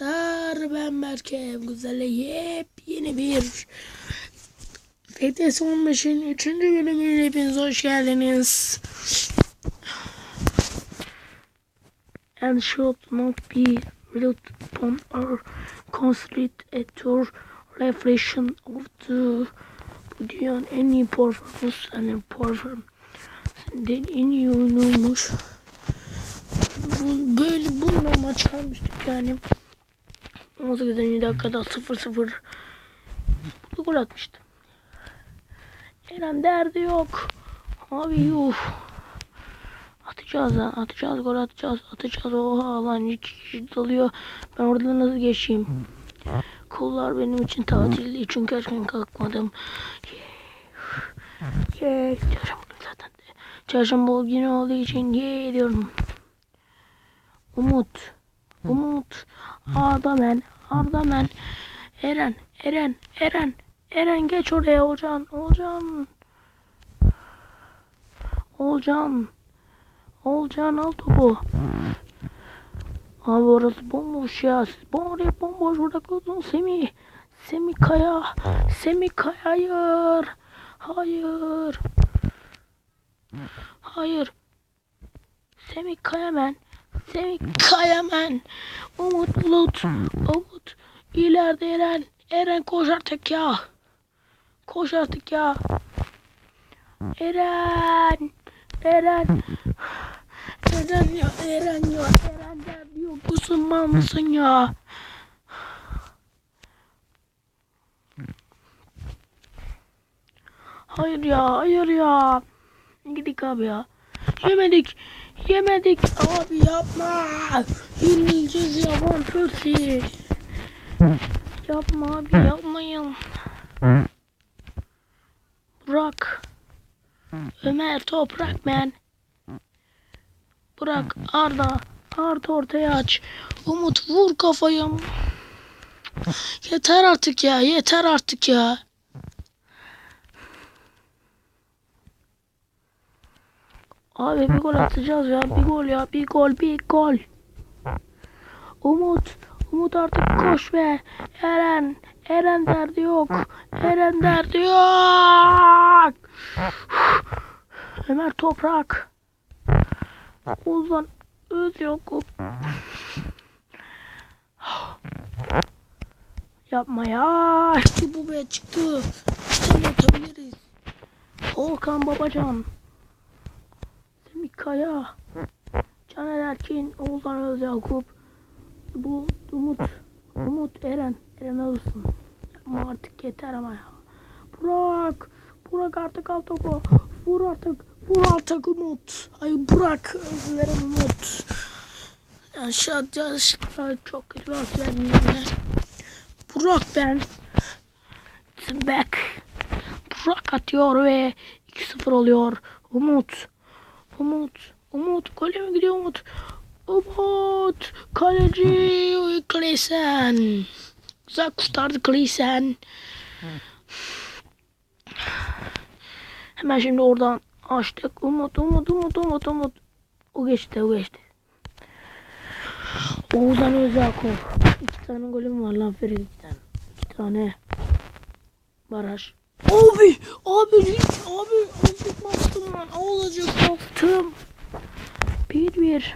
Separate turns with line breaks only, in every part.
arkadaşlar ben Berke Güzel'e yepyeni bir FTS 15'in 3. bölümüne hepiniz hoş geldiniz. And should not be relied upon or considered at your reflection of the bu dünyanın en iyi performans yani performansından en iyi oyunuymuş. Bu, böyle bununla maç almıştık yani. 18. dakikada 0-0 bu gol atmıştım. Eren derdi yok. Abi yuh. Atacağız lan atacağız gol atacağız atacağız oha lan hiç kişi dalıyor. Ben orada nasıl geçeyim? Kollar benim için tatildi çünkü erken kalkmadım. Ye yeah. diyorum zaten. Çarşamba günü olduğu için ye diyorum. Umut. Umut. Arda ben. Eren. Eren. Eren. Eren geç oraya Olcan. Olcan. Olcan. Olcan al topu. Abi orası bomboş ya. Siz oraya bomboş bırakıyorsunuz Semih. Semih Kaya. Semih Kaya hayır. Hayır. Hayır. Semih Kaya ben. Semih Kayaman. Umut Bulut. Umut. İleride Eren. Eren koş artık ya. Koş artık ya. Eren. Eren. Eren ya. Eren ya. Eren derdi yok. Kusuma mısın ya? Hayır ya. Hayır ya. Gidik abi ya. Yemedik. Yemedik abi yapma. Yenileceğiz ya Van Persie. Yapma abi yapmayın. Burak. Ömer Toprak men. Burak Arda. Arda ortaya aç. Umut vur kafayı. Yeter artık ya yeter artık ya. Abi bir gol atacağız ya. Bir gol ya. Bir gol. Bir gol. Umut. Umut artık koş be. Eren. Eren derdi yok. Eren derdi yok. Ömer Toprak. Ozan Öz yok. Yapma ya. İşte bu be çıktı. Sen atabiliriz. Volkan Babacan. Kaya, Caner Erkin, Oğuzhan Özyakup, bu Umut, Umut Eren, Eren alırsın. Ama artık yeter ama ya. Burak, Burak artık al topu. Vur artık, vur artık Umut. Ay Burak, özlerim Umut. Yani şu çok kötü laf verdim Burak ben. Back. Burak atıyor ve 2-0 oluyor. Umut. Umut. Umut. Gole mi gidiyor Umut? Umut. Kaleci Kleysen. Güzel kurtardı Kleysen. Hemen şimdi oradan açtık. Umut, Umut, Umut, Umut, Umut. O geçti, o geçti. Oğuzhan Özakov. İki tane golüm var lan Ferit'ten. İki tane. Baraj. Abi, abi, abi, abi bastım lan. Olacak bastım. Bir bir.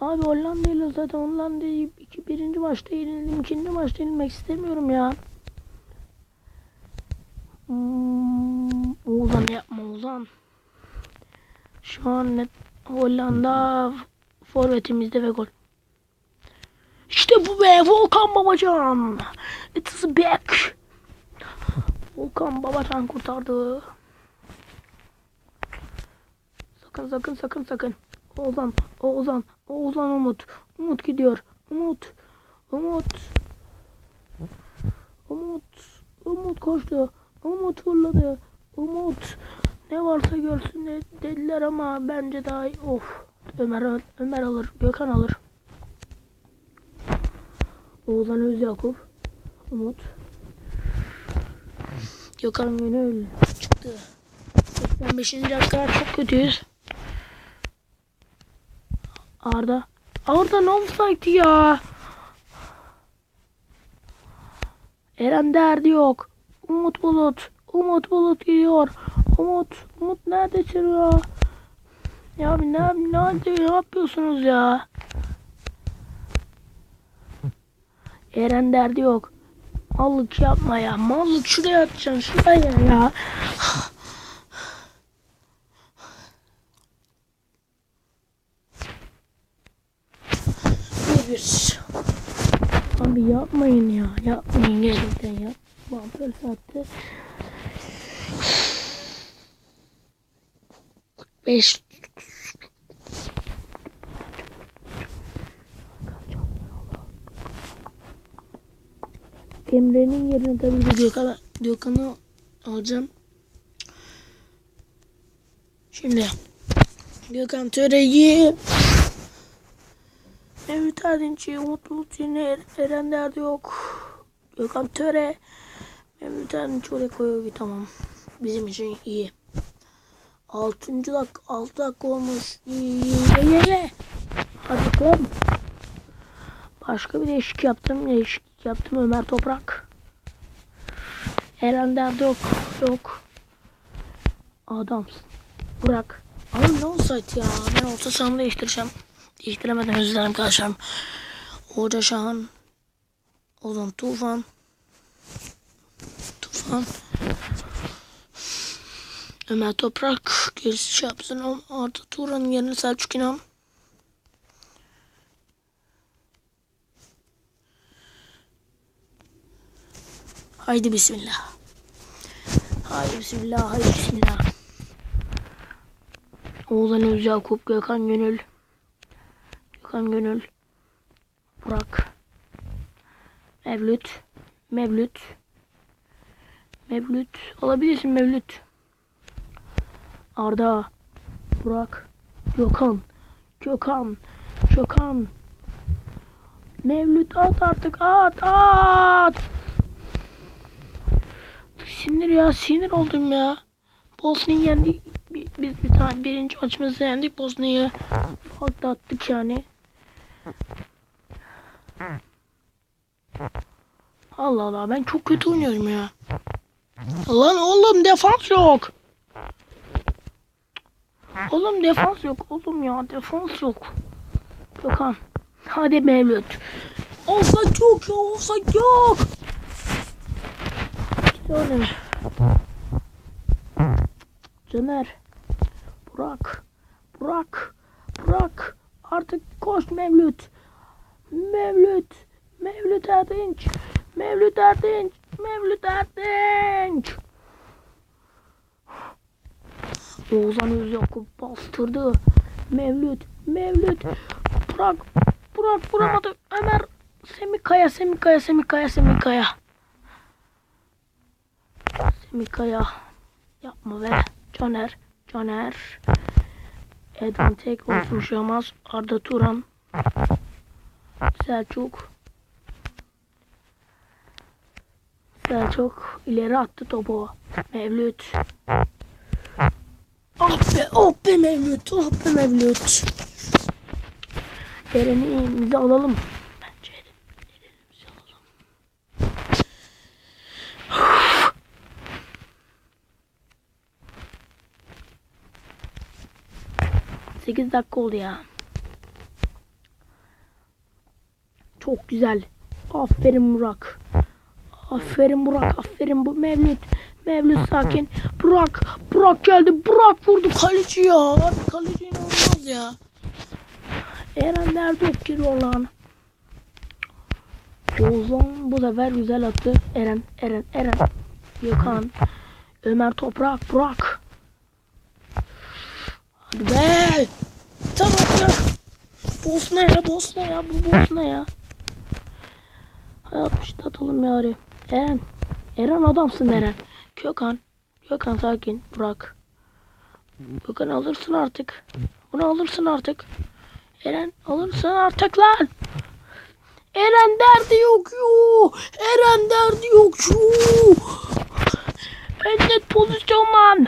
Abi Hollanda ile zaten Hollanda'yı iki birinci maçta yenildim. ikinci maçta yenilmek istemiyorum ya. Hmm, Oğuzhan yapma Oğuzhan. Şu an net Hollanda forvetimizde ve gol. İşte bu be Volkan Babacan. It's back. Volkan Babacan kurtardı. Sakın sakın sakın sakın. Oğuzhan, Oğuzhan, Oğuzhan Umut. Umut gidiyor. Umut. Umut. Umut. Umut koştu. Umut fırladı. Umut. Ne varsa görsün dediler ama bence daha iyi. Of. Ömer, Ömer alır. Gökhan alır. Oğuzhan Özyakup. Umut. Gökhan Gönül çıktı. 85. dakika çok kötüyüz. Arda. Arda ne offside ya? Eren derdi yok. Umut Bulut. Umut Bulut gidiyor. Umut. Umut neredesin ya? Ya abi ne, ne, ne yapıyorsunuz ya? Eren derdi yok. Mallık yapma ya. Mallık şuraya atacaksın. Şuraya ya. Bir. Abi yapmayın ya. Yapmayın gerçekten ya. Vampir sattı. 5 Emre'nin yerine tabii ki Gökhan, Gökhan'ı alacağım. Şimdi Gökhan Töre'yi Mehmet Erdinç'i, Umut Bulut yine Erenler'de yok. Gökhan Töre Mehmet Erdinç oraya koyuyor tamam. Bizim için iyi. 6. dakika 6 dakika olmuş. İyi, iyi, iyi. Hadi bakalım. Başka bir değişik yaptım. Değişiklik yaptım Ömer Toprak. Eren derdi yok. Adamsın. Burak. Abi ne olsaydı ya? Ben orta sahamı değiştireceğim. Değiştiremedim özür dilerim arkadaşlarım. Hoca Şahan. Ozan Tufan. Tufan. Ömer Toprak. Gerisi şey yapsın. Arda Turan'ın yerine Selçuk İnan. Haydi bismillah. Haydi bismillah. Haydi bismillah. Oğuzhan Öz Yakup, Gökhan Gönül. Gökhan Gönül. Burak. Mevlüt. Mevlüt. Mevlüt. Alabilirsin Mevlüt. Arda. Burak. Gökhan. Gökhan. Gökhan. Mevlüt at artık at at. Sinir ya sinir oldum ya. Bosna'yı yendik. Bi- Biz bir tane birinci maçımızda yendik Bosna'yı. Farklı attık yani. Allah Allah ben çok kötü oynuyorum ya. Lan oğlum defans yok. Oğlum defans yok oğlum ya defans yok. Gökhan. Hadi Mevlüt. Offside yok ya offside yok. Öyle. Caner. Burak. Burak. Burak. Artık koş Mevlüt. Mevlüt. Mevlüt Erdinç. Mevlüt Erdinç. Mevlüt Erdinç. Oğuzhan Özyakup bastırdı. Mevlüt. Mevlüt. Burak. Burak vuramadı. Ömer. Semikaya. Semikaya. Semikaya. Semikaya. Semikaya. Yapma be. Caner. Caner. Edwin tek olsun Şamaz. Arda Turan. Selçuk. Selçuk ileri attı topu. Mevlüt. Ah be, oh be Mevlüt, oh be Mevlüt. Eren'i elimize alalım. Bence Eren'i elimize alalım. 8 dakika oldu ya. Çok güzel. Aferin Burak. Aferin Burak. Aferin bu Mevlüt. Mevlüt sakin. Burak. Burak geldi. Burak vurdu kaleci ya. Abi kaleci inanılmaz ya. Eren nerede giriyor lan. Ozan bu sefer güzel attı. Eren, Eren, Eren. Gökhan. Ömer Toprak, Burak. Hadi be. Tamam ya. Bosna ya, Bosna ya, bu Bosna ya. Hayat işte atalım ya oraya. Eren. Eren adamsın Eren. Gökhan. Gökhan sakin. Burak. Gökhan alırsın artık. Bunu alırsın artık. Eren alırsın artık lan. Eren derdi yok yo. Eren derdi yok yo. En net pozisyon lan.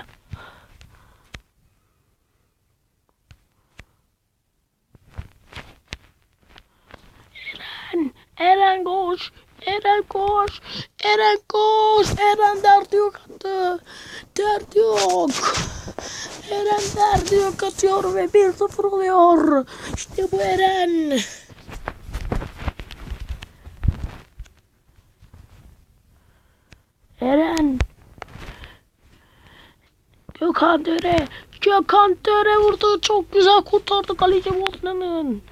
Eren. Eren koş. Eren koş. Eren koş. Eren derdi yok attı. Derdi yok. Eren derdi yok atıyor ve 1-0 oluyor. İşte bu Eren. Eren. Gökhan Töre. Gökhan Töre vurdu. Çok güzel kurtardı kaleci Bosna'nın.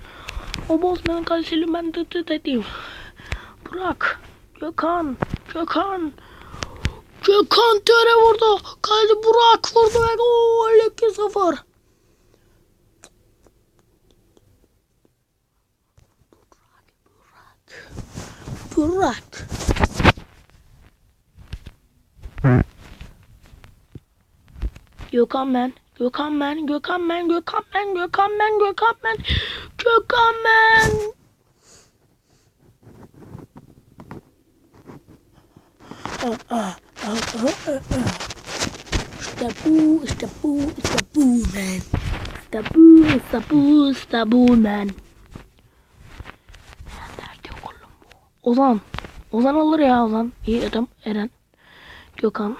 O Bosna'nın kalesini ben dıdı dedim. Burak. Gökhan. Gökhan. Gökhan Töre vurdu. Kaleci Burak vurdu ve gol 2-0. Burak. Gökhan ben. Gökhan ben. Gökhan ben. Gökhan ben. Gökhan ben. Gökhan ben. Gökhan ben. Ah, ah, ah, ah, ah, ah. İşte bu, işte bu, işte bu man. İşte bu, işte bu, işte man. Nerede oğlum bu? Ozan. Ozan alır ya Ozan. İyi adam. Eren. Gökhan.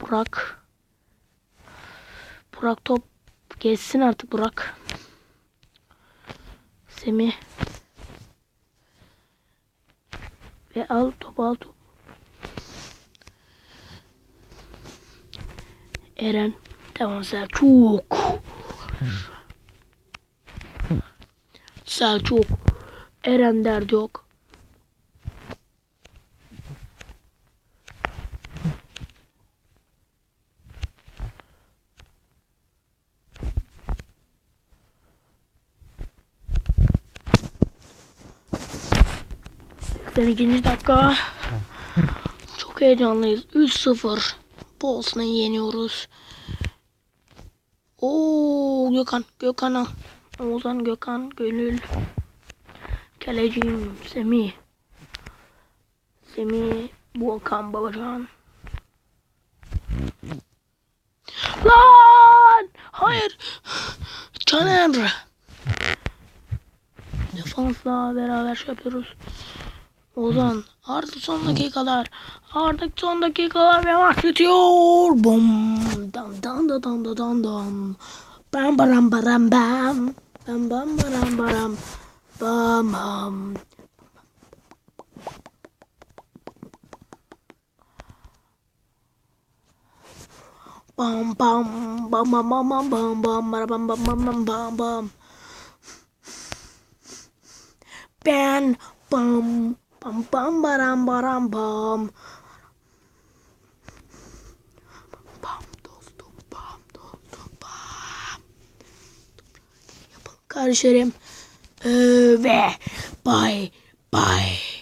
Burak. Burak top geçsin artık Burak. Semih. Ve al top al top. Eren. Tamam Selçuk. Selçuk. Eren derdi yok. Sen ikinci dakika. Çok heyecanlıyız. 3-0. Bosna'yı yeniyoruz. Oo Gökhan. Gökhan al. Oğuzhan Gökhan. Gönül. Kaleciyim. Semih. Semih. Volkan Babacan. Lan! Hayır. Caner. Defansla beraber şey yapıyoruz. Ozan artık son dakikalar. Artık son dakikalar ve maç bitiyor. Bum. Dam dam da dam da dam dam. Bam baram baram bam. Bam bam baram baram. Bam bam. Bam bam bam bam bam bam bam bam bam bam bam bam bam. Ben bam bam bam baram baram bam. Bam dostum bam dostum bam. Yapalım kardeşlerim. Ee, ve bye bye.